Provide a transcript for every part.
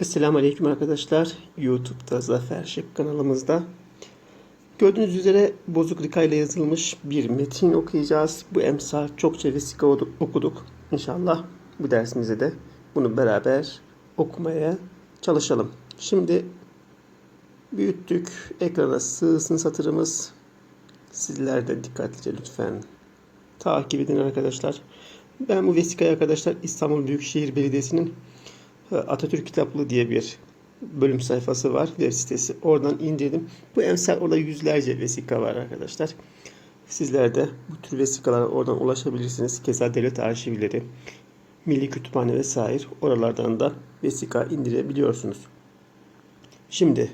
Esselamu Aleyküm arkadaşlar. YouTube'da Zafer Şık kanalımızda. Gördüğünüz üzere bozuk rika yazılmış bir metin okuyacağız. Bu emsal çokça vesika okuduk. İnşallah bu dersimizde de bunu beraber okumaya çalışalım. Şimdi büyüttük. Ekrana sığsın satırımız. Sizler de dikkatlice lütfen takip edin arkadaşlar. Ben bu vesikayı arkadaşlar İstanbul Büyükşehir Belediyesi'nin Atatürk Kitaplığı diye bir bölüm sayfası var web sitesi. Oradan indirdim. Bu emsal orada yüzlerce vesika var arkadaşlar. Sizler de bu tür vesikalara oradan ulaşabilirsiniz. Keza devlet arşivleri, milli kütüphane vesaire oralardan da vesika indirebiliyorsunuz. Şimdi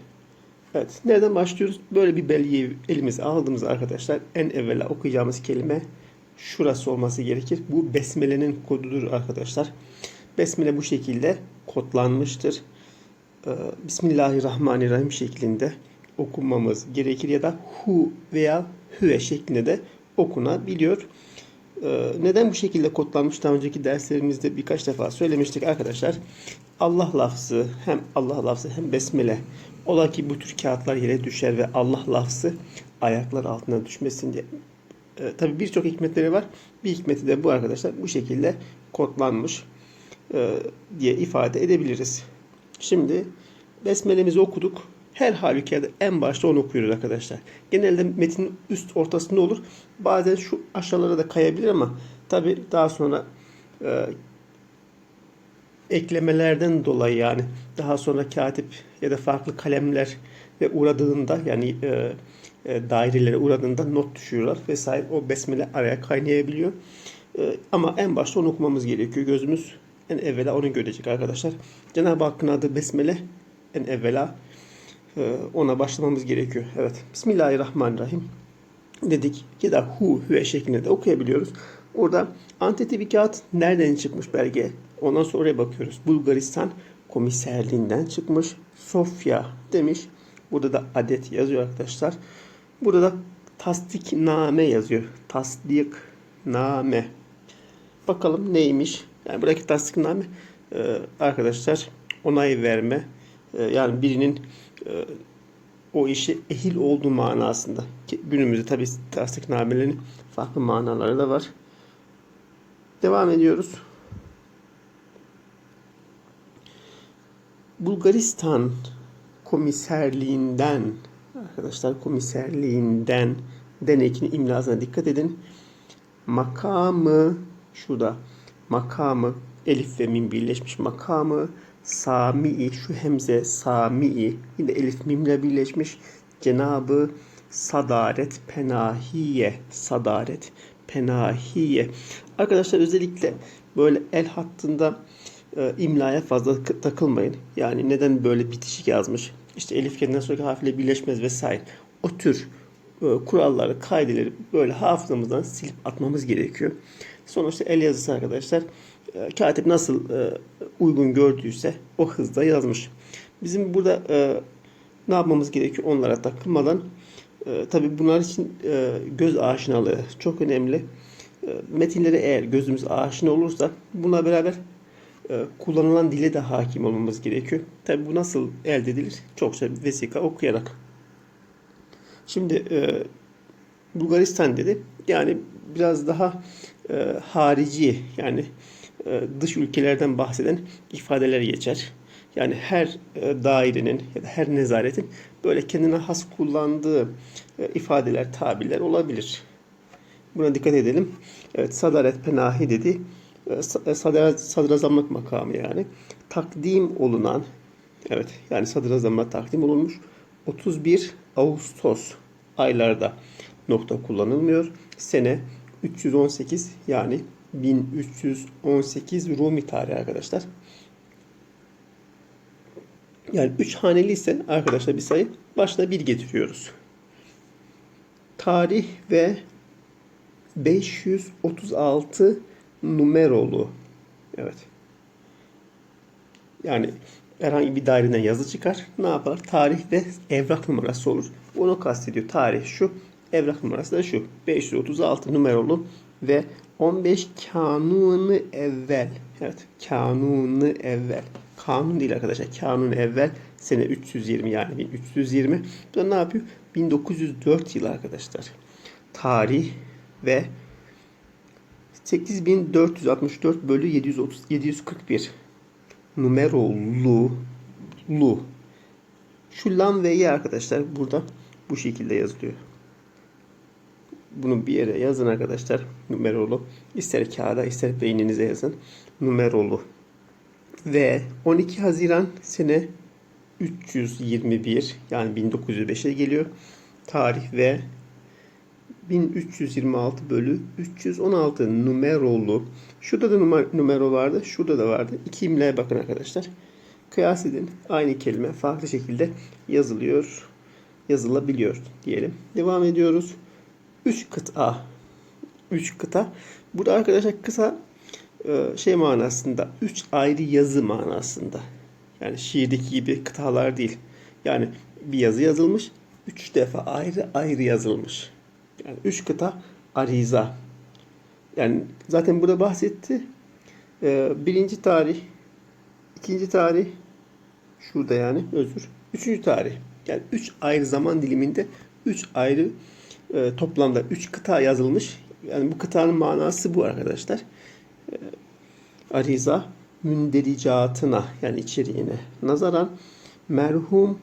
evet nereden başlıyoruz? Böyle bir belgeyi elimize aldığımız arkadaşlar en evvela okuyacağımız kelime şurası olması gerekir. Bu besmelenin kodudur arkadaşlar. Besmele bu şekilde kodlanmıştır. Ee, Bismillahirrahmanirrahim şeklinde okunmamız gerekir ya da hu veya hüve şeklinde de okunabiliyor. Ee, Neden bu şekilde kodlanmış daha önceki derslerimizde birkaç defa söylemiştik arkadaşlar. Allah lafzı hem Allah lafzı hem besmele ola ki bu tür kağıtlar yere düşer ve Allah lafzı ayaklar altına düşmesin diye. Ee, Tabi birçok hikmetleri var. Bir hikmeti de bu arkadaşlar bu şekilde kodlanmış e, diye ifade edebiliriz. Şimdi besmelemizi okuduk. Her halükarda en başta onu okuyoruz arkadaşlar. Genelde metinin üst ortasında olur. Bazen şu aşağılara da kayabilir ama tabi daha sonra e, eklemelerden dolayı yani daha sonra katip ya da farklı kalemler ve uğradığında yani e, e, dairelere uğradığında not düşüyorlar vesaire o besmele araya kaynayabiliyor. E, ama en başta onu okumamız gerekiyor. Gözümüz en evvela onu görecek arkadaşlar. Cenab-ı Hakk'ın adı besmele en evvela e, ona başlamamız gerekiyor. Evet. Bismillahirrahmanirrahim dedik ya da hu hüve şeklinde de okuyabiliyoruz. Orada anteti bir kağıt nereden çıkmış belge? Ondan sonra oraya bakıyoruz. Bulgaristan komiserliğinden çıkmış. Sofya demiş. Burada da adet yazıyor arkadaşlar. Burada da tasdikname yazıyor. Tasdikname. Bakalım neymiş? Yani buradaki tasdikname e, arkadaşlar onay verme e, yani birinin e, o işe ehil olduğu manasında. Ki günümüzde tabi tasdiknamelerin farklı manaları da var. Devam ediyoruz. Bulgaristan komiserliğinden arkadaşlar komiserliğinden denekini imlasına dikkat edin. Makamı şurada makamı elif ve mim birleşmiş makamı Sami'i şu hemze Sami'i yine elif mimle birleşmiş Cenabı Sadaret Penahiye Sadaret Penahiye Arkadaşlar özellikle böyle el hattında e, imlaya fazla takılmayın. Yani neden böyle bitişik yazmış? İşte elif kendinden sonraki harfle birleşmez vesaire. O tür e, kuralları, kaideleri böyle hafızamızdan silip atmamız gerekiyor. Sonuçta el yazısı arkadaşlar e, katip nasıl e, uygun gördüyse o hızda yazmış. Bizim burada e, ne yapmamız gerekiyor onlara takılmadan e, tabi bunlar için e, göz aşinalığı çok önemli. E, metinlere eğer gözümüz aşina olursa buna beraber kullanılan dile de hakim olmamız gerekiyor. Tabi bu nasıl elde edilir? Çokça vesika okuyarak. Şimdi Bulgaristan dedi. Yani biraz daha e, harici yani e, dış ülkelerden bahseden ifadeler geçer. Yani her e, dairenin ya da her nezaretin böyle kendine has kullandığı e, ifadeler, tabirler olabilir. Buna dikkat edelim. Evet, sadaret penahi dedi. E, e, sadra- sadrazamlık makamı yani. Takdim olunan, evet yani sadrazamlığa takdim olunmuş 31 Ağustos aylarda nokta kullanılmıyor. Sene 318 yani 1318 Rumi tarihi arkadaşlar. Yani 3 haneli ise arkadaşlar bir sayı başına 1 getiriyoruz. Tarih ve 536 numerolu. Evet. Yani herhangi bir daireden yazı çıkar. Ne yapar? Tarih ve evrak numarası olur. Bunu kastediyor. Tarih şu. Evrak numarası da şu. 536 numaralı ve 15 kanunu evvel. Evet. Kanunu evvel. Kanun değil arkadaşlar. Kanun evvel sene 320 yani 1320. Bu da ne yapıyor? 1904 yılı arkadaşlar. Tarih ve 8464 bölü 730, 741 numerolu lu. Şu lam ve ye arkadaşlar burada bu şekilde yazılıyor. Bunu bir yere yazın arkadaşlar. Numerolu. İster kağıda ister beyninize yazın. Numerolu. Ve 12 Haziran sene 321 yani 1905'e geliyor. Tarih ve 1326 bölü 316 numerolu. Şurada da numer, numero vardı. Şurada da vardı. İki imlaya bakın arkadaşlar. Kıyas edin. Aynı kelime farklı şekilde yazılıyor. Yazılabiliyor diyelim. Devam ediyoruz. 3 kıta. 3 kıta. Burada arkadaşlar kısa e, şey manasında 3 ayrı yazı manasında. Yani şiirdeki gibi kıtalar değil. Yani bir yazı yazılmış. 3 defa ayrı ayrı yazılmış. Yani 3 kıta ariza. Yani zaten burada bahsetti. E, birinci tarih, ikinci tarih, şurada yani özür. Üçüncü tarih. Yani 3 ayrı zaman diliminde 3 ayrı e, toplamda 3 kıta yazılmış. Yani bu kıtanın manası bu arkadaşlar. E, Ariza mündericatına yani içeriğine nazaran merhum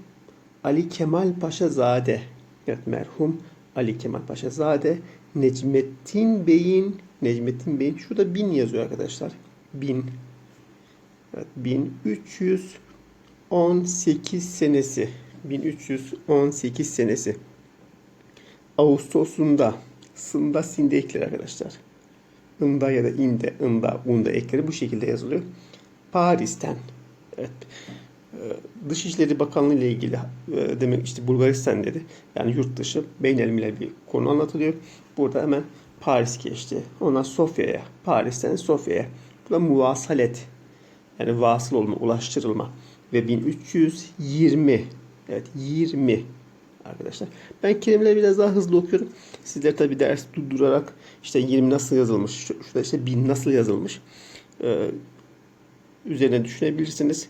Ali Kemal Paşazade evet merhum Ali Kemal Paşazade Necmettin Bey'in Necmettin Bey'in şurada bin yazıyor arkadaşlar. Bin evet, 1318 senesi 1318 senesi Ağustos'unda sında sinde ekleri arkadaşlar. Inda ya da inde, ında, unda ekleri bu şekilde yazılıyor. Paris'ten evet, e, Dışişleri Bakanlığı ile ilgili e, demek işte Bulgaristan dedi. Yani yurt dışı beynelmiler bir konu anlatılıyor. Burada hemen Paris geçti. Ondan Sofya'ya, Paris'ten Sofya'ya. Bu da muvasalet. Yani vasıl olma, ulaştırılma. Ve 1320 evet 20 arkadaşlar. Ben kelimeleri biraz daha hızlı okuyorum. Sizler tabi ders durdurarak işte 20 nasıl yazılmış, şurada işte 1000 nasıl yazılmış ee, üzerine düşünebilirsiniz.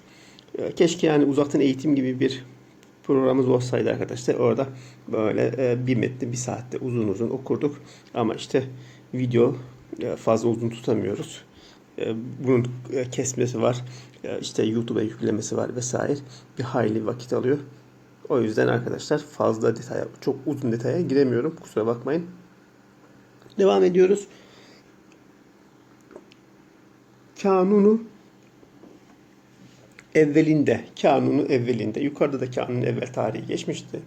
Ee, keşke yani uzaktan eğitim gibi bir programımız olsaydı arkadaşlar. Orada böyle e, bir metni bir saatte uzun uzun okurduk. Ama işte video e, fazla uzun tutamıyoruz. E, bunun e, kesmesi var. E, işte YouTube'a yüklemesi var vesaire. Bir hayli vakit alıyor. O yüzden arkadaşlar fazla detaya, çok uzun detaya giremiyorum. Kusura bakmayın. Devam ediyoruz. Kanunu evvelinde, kanunu evvelinde, yukarıda da kanunun evvel tarihi geçmişti.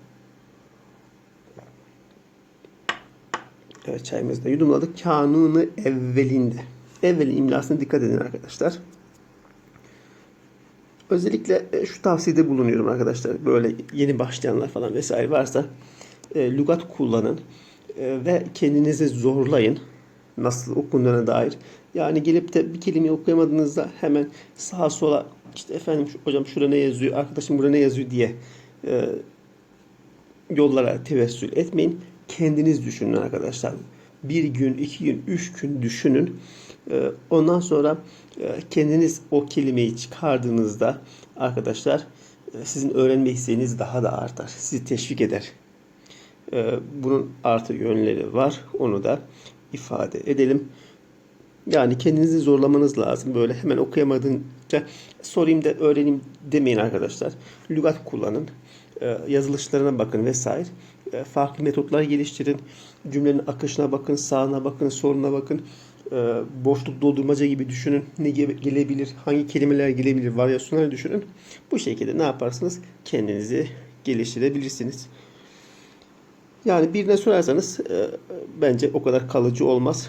Evet çayımızı da yudumladık. Kanunu evvelinde. Evvelin imlasına dikkat edin arkadaşlar. Özellikle e, şu tavsiyede bulunuyorum arkadaşlar. Böyle yeni başlayanlar falan vesaire varsa e, lügat kullanın e, ve kendinizi zorlayın. Nasıl okunduğuna dair. Yani gelip de bir kelime okuyamadığınızda hemen sağa sola işte efendim hocam şurada ne yazıyor, arkadaşım burada ne yazıyor diye e, yollara tevessül etmeyin. Kendiniz düşünün arkadaşlar. Bir gün, iki gün, üç gün düşünün. E, ondan sonra e, kendiniz o kelimeyi çıkardığınızda arkadaşlar e, sizin öğrenme isteğiniz daha da artar. Sizi teşvik eder. E, bunun artı yönleri var. Onu da ifade edelim. Yani kendinizi zorlamanız lazım. Böyle hemen okuyamadığınca sorayım da öğreneyim demeyin arkadaşlar. Lügat kullanın. E, yazılışlarına bakın vesaire. E, farklı metotlar geliştirin. Cümlenin akışına bakın, sağına bakın, soluna bakın. E, boşluk doldurmaca gibi düşünün. Ne gelebilir, hangi kelimeler gelebilir, varyasyonları düşünün. Bu şekilde ne yaparsınız? Kendinizi geliştirebilirsiniz. Yani birine sorarsanız e, bence o kadar kalıcı olmaz.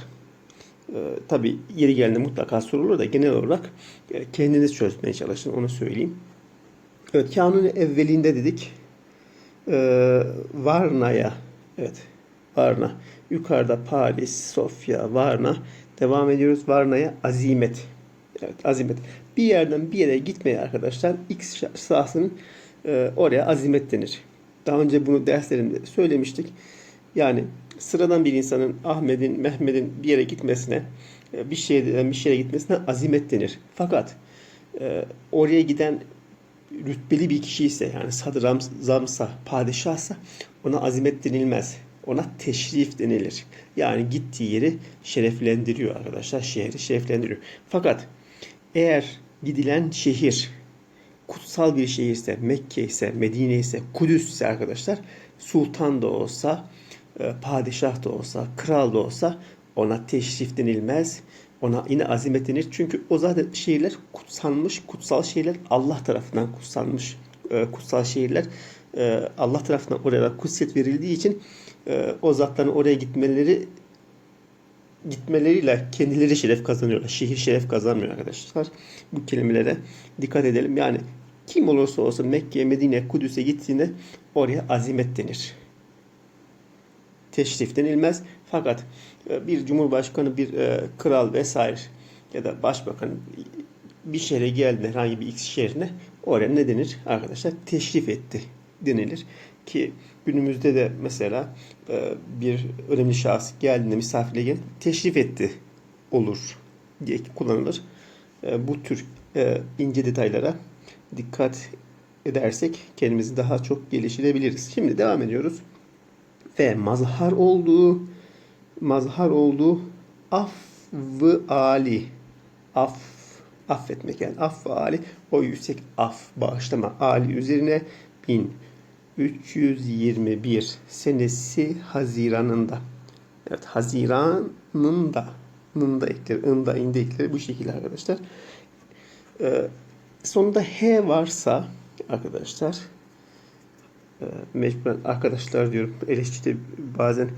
E, tabii yeri geldiğinde mutlaka sorulur da genel olarak kendiniz çözmeye çalışın onu söyleyeyim. Evet kanuni evvelinde dedik. E, Varna'ya evet Varna yukarıda Paris, Sofya, Varna devam ediyoruz. Varna'ya azimet. Evet azimet. Bir yerden bir yere gitmeye arkadaşlar X sahasının e, oraya azimet denir. Daha önce bunu derslerimde söylemiştik. Yani sıradan bir insanın Ahmet'in, Mehmet'in bir yere gitmesine, e, bir şeyden bir şeye gitmesine azimet denir. Fakat e, oraya giden rütbeli bir kişi ise yani sadrazamsa, padişahsa ona azimet denilmez. Ona teşrif denilir. Yani gittiği yeri şereflendiriyor arkadaşlar. Şehri şereflendiriyor. Fakat eğer gidilen şehir kutsal bir şehirse, Mekke ise, Medine ise, Kudüs ise arkadaşlar sultan da olsa, e, padişah da olsa, kral da olsa ona teşrif denilmez. Ona yine azimet denir. Çünkü o zaten şehirler kutsanmış, kutsal şehirler Allah tarafından kutsanmış e, kutsal şehirler. E, Allah tarafından oraya kutsiyet verildiği için o zatların oraya gitmeleri gitmeleriyle kendileri şeref kazanıyorlar. Şehir şeref kazanmıyor arkadaşlar. Bu kelimelere dikkat edelim. Yani kim olursa olsun Mekke, Medine, Kudüs'e gittiğinde oraya azimet denir. Teşrif denilmez. Fakat e, bir cumhurbaşkanı, bir e, kral vesaire ya da başbakan bir şehre geldi herhangi bir X şehrine oraya ne denir arkadaşlar? Teşrif etti denilir. Ki günümüzde de mesela e, bir önemli şahıs geldiğinde misafirliğe gel teşrif etti olur diye kullanılır. Bu tür ince detaylara dikkat edersek kendimizi daha çok geliştirebiliriz. Şimdi devam ediyoruz. Ve mazhar olduğu mazhar olduğu affı ali. Af affetmek yani affı ali. O yüksek af bağışlama ali üzerine 1321 senesi Haziran'ında. Evet Haziran'ın da nında ekleri, ında, inde ekleri bu şekilde arkadaşlar. Ee, sonunda H varsa arkadaşlar e, mecburen arkadaşlar diyorum eleştiride bazen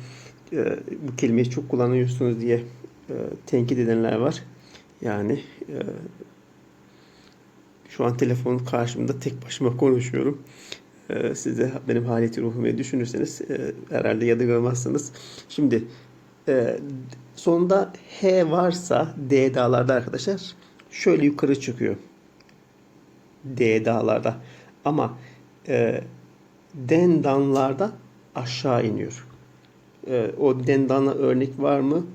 e, bu kelimeyi çok kullanıyorsunuz diye e, tenkit edenler var. Yani e, şu an telefonun karşımda tek başıma konuşuyorum. E, siz de benim haleti ruhumu düşünürseniz herhalde yadırgamazsınız. Şimdi sonunda H varsa D dağlarda arkadaşlar şöyle yukarı çıkıyor. D dağlarda. Ama e, dendanlarda aşağı iniyor. E, o dendana örnek var mı?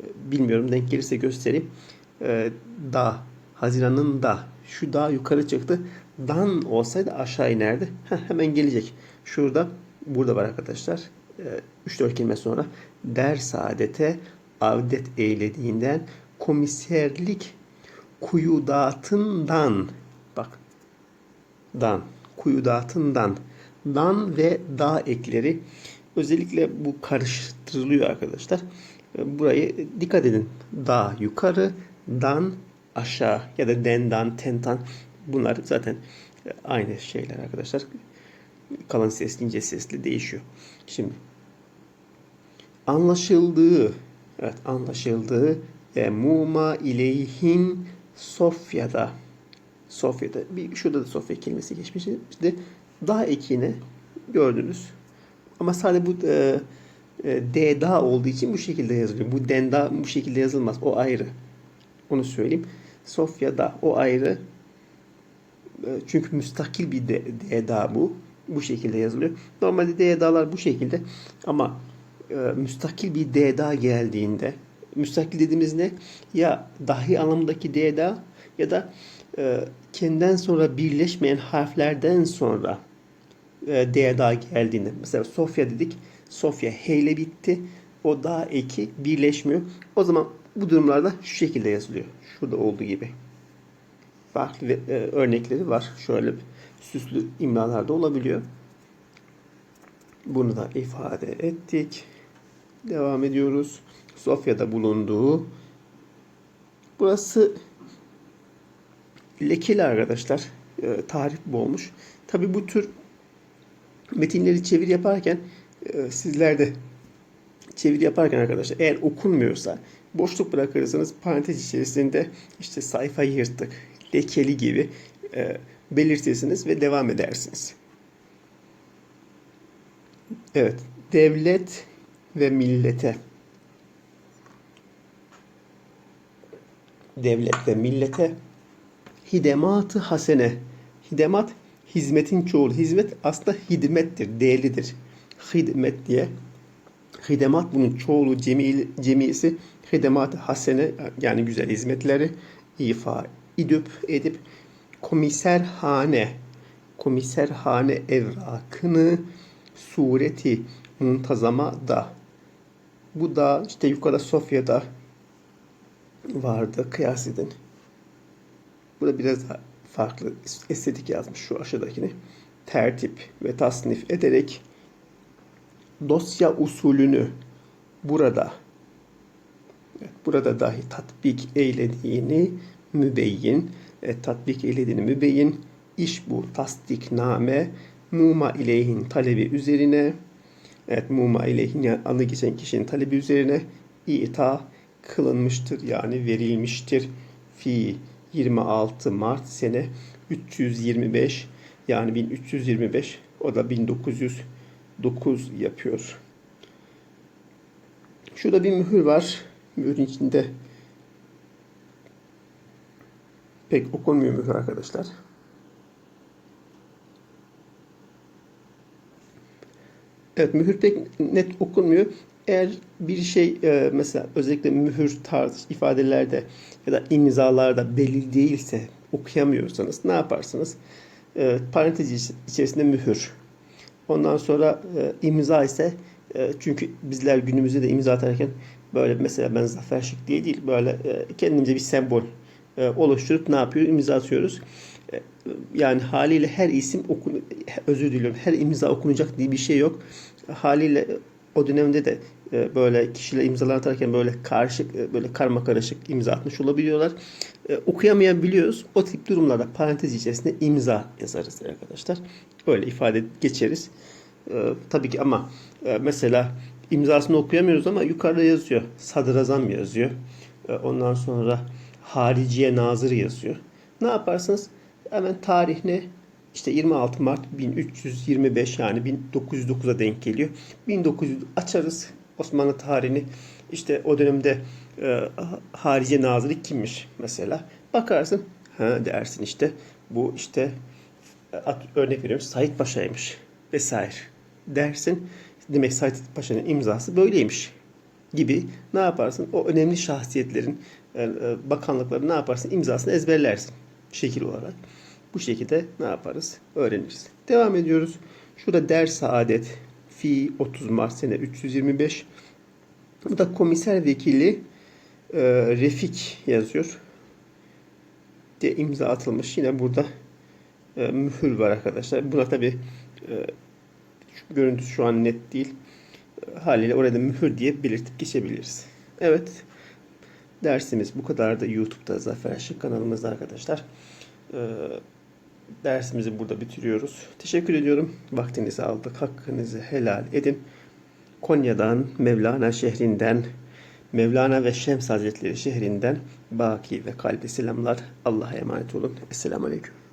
E, bilmiyorum. Denk gelirse göstereyim. E, dağ. Haziran'ın da. Şu dağ yukarı çıktı. Dan olsaydı aşağı inerdi. Heh, hemen gelecek. Şurada burada var arkadaşlar. E, 3-4 kelime sonra der saadete avdet eylediğinden komiserlik kuyudatından bak dan kuyudatından dan ve da ekleri özellikle bu karıştırılıyor arkadaşlar. Burayı dikkat edin. Da yukarı, dan aşağı ya da dendan, tentan bunlar zaten aynı şeyler arkadaşlar. Kalın sesli, ince sesli değişiyor. Şimdi anlaşıldığı evet anlaşıldığı ve muma ileyhin Sofya'da Sofya'da bir şurada da Sofya kelimesi geçmiş. İşte da ekine gördünüz. Ama sadece bu e, e, D da olduğu için bu şekilde yazılıyor. Bu den da bu şekilde yazılmaz. O ayrı. Onu söyleyeyim. Sofya da o ayrı. E, çünkü müstakil bir D, D bu. Bu şekilde yazılıyor. Normalde D da'lar bu şekilde ama e, müstakil bir D da geldiğinde müstakil dediğimiz ne? Ya dahi anlamındaki D da ya da e, kendinden sonra birleşmeyen harflerden sonra D daha geldiğinde mesela Sofya dedik. Sofya H ile bitti. O daha eki birleşmiyor. O zaman bu durumlarda şu şekilde yazılıyor. Şurada olduğu gibi. Farklı e, örnekleri var. Şöyle süslü imlalarda olabiliyor. Bunu da ifade ettik. Devam ediyoruz. Sofya'da bulunduğu. Burası lekeli arkadaşlar. E, tarif bu olmuş. Tabi bu tür metinleri çevir yaparken e, sizler de çevir yaparken arkadaşlar eğer okunmuyorsa boşluk bırakırsanız parantez içerisinde işte sayfa yırtık, lekeli gibi e, belirtirsiniz ve devam edersiniz. Evet, devlet ve millete. Devlet ve millete. Hidematı hasene. Hidemat hizmetin çoğulu. Hizmet aslında hidmettir, değerlidir. Hidmet diye. Hidemat bunun çoğulu cemi, cemisi hidemat hasene yani güzel hizmetleri ifa İdüp edip komiserhane komiserhane evrakını sureti muntazama da bu da işte yukarıda Sofya'da vardı kıyas edin. Burada biraz daha farklı estetik yazmış şu aşağıdakini. Tertip ve tasnif ederek dosya usulünü burada burada dahi tatbik eylediğini mübeyyin e, tatbik eylediğini mübeyyin iş bu tasdikname muma ileyhin talebi üzerine evet muma ileyhin yani geçen kişinin talebi üzerine ita kılınmıştır yani verilmiştir fi 26 Mart sene 325 yani 1325 o da 1909 yapıyor. Şurada bir mühür var. Mühürün içinde pek okunmuyor mühür arkadaşlar. Evet mühür pek net okunmuyor. Eğer bir şey e, mesela özellikle mühür tarzı ifadelerde ya da imzalarda belli değilse okuyamıyorsanız ne yaparsınız? E, parantez içerisinde mühür. Ondan sonra e, imza ise e, çünkü bizler günümüzde de imza atarken böyle mesela ben Zafer Şık diye değil böyle e, bir sembol oluşturup ne yapıyoruz? İmza atıyoruz. Yani haliyle her isim okun özür diliyorum her imza okunacak diye bir şey yok. Haliyle o dönemde de e, böyle kişiler imzalar atarken böyle karışık e, böyle karma karışık imza atmış olabiliyorlar. E, okuyamayan biliyoruz. O tip durumlarda parantez içerisinde imza yazarız arkadaşlar. Öyle ifade geçeriz. Tabii ki ama mesela imzasını okuyamıyoruz ama yukarıda yazıyor. Sadrazam yazıyor. Ondan sonra hariciye nazır yazıyor. Ne yaparsınız? Hemen tarih ne? İşte 26 Mart 1325 yani 1909'a denk geliyor. 1900 açarız Osmanlı tarihini. İşte o dönemde e, Harice Nazırı kimmiş mesela. Bakarsın ha dersin işte bu işte at, örnek veriyorum Said Paşa'ymış vesaire dersin. Demek Said Paşa'nın imzası böyleymiş gibi ne yaparsın? O önemli şahsiyetlerin yani, e, bakanlıkları ne yaparsın? imzasını ezberlersin şekil olarak. Bu şekilde ne yaparız? Öğreniriz. Devam ediyoruz. Şurada ders adet fi 30 Mart sene 325. Bu da komiser vekili e, Refik yazıyor. diye imza atılmış. Yine burada e, mühür var arkadaşlar. Buna tabi e, görüntüsü şu an net değil. Haliyle orada mühür diye belirtip geçebiliriz. Evet. Dersimiz bu kadar da YouTube'da Zafer Şık kanalımızda arkadaşlar. Ee, dersimizi burada bitiriyoruz. Teşekkür ediyorum. Vaktinizi aldık. Hakkınızı helal edin. Konya'dan, Mevlana şehrinden, Mevlana ve Şems Hazretleri şehrinden baki ve kalbi selamlar. Allah'a emanet olun. Esselamu Aleyküm.